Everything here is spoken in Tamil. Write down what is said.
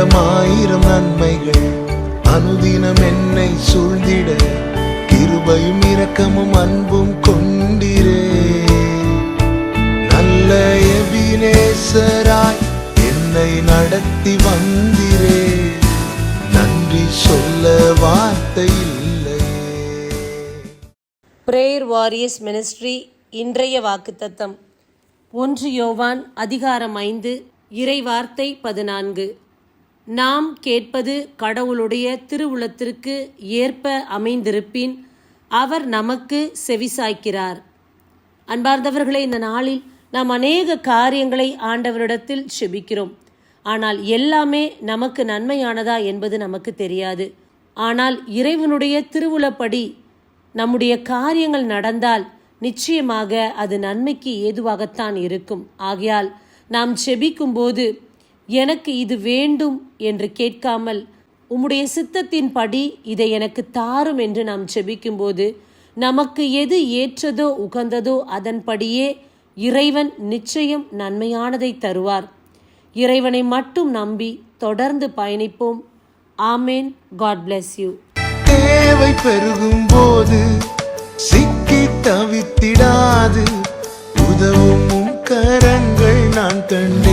ஆயிரம் ஆயிரம் நன்மைகள். அனுதினம் என்னை சூழ்ந்திட கிருபையும் இரக்கமும் அன்பும் கொண்டிரே. நல்ல எபினேசராய் என்னை நடத்தி வந்திரே. நன்றி சொல்ல வார்த்தை இல்லை. பிரேயர் வாரியர்ஸ் மினிஸ்ட்ரி இன்றைய வாக்குத்தத்தம். ஒன்று யோவான் அதிகாரம் ஐந்து இறை வார்த்தை பதினான்கு. நாம் கேட்பது கடவுளுடைய திருவுளத்திற்கு ஏற்ப அமைந்திருப்பின் அவர் நமக்கு செவிசாய்க்கிறார். அன்பார்ந்தவர்களே இந்த நாளில் நாம் அநேக காரியங்களை ஆண்டவரிடத்தில் செபிக்கிறோம். ஆனால் எல்லாமே நமக்கு நன்மையானதா என்பது நமக்கு தெரியாது. ஆனால் இறைவனுடைய திருவுளப்படி நம்முடைய காரியங்கள் நடந்தால் நிச்சயமாக அது நன்மைக்கு ஏதுவாகத்தான் இருக்கும். ஆகையால் நாம் செபிக்கும்போது எனக்கு இது வேண்டும் என்று கேட்காமல் உம்முடைய சித்தத்தின் படி இதை எனக்கு தாரும் என்று நாம் செபிக்கும்போது நமக்கு எது ஏற்றதோ உகந்ததோ அதன்படியே இறைவன் நிச்சயம் நன்மையானதை தருவார். இறைவனை மட்டும் நம்பி தொடர்ந்து பயணிப்போம். ஆமேன். காட் பிளஸ் யூ தேவை பெருகும் போது சிக்கி தவித்திடாது. உதவும் கரங்கள் நான் கண்டு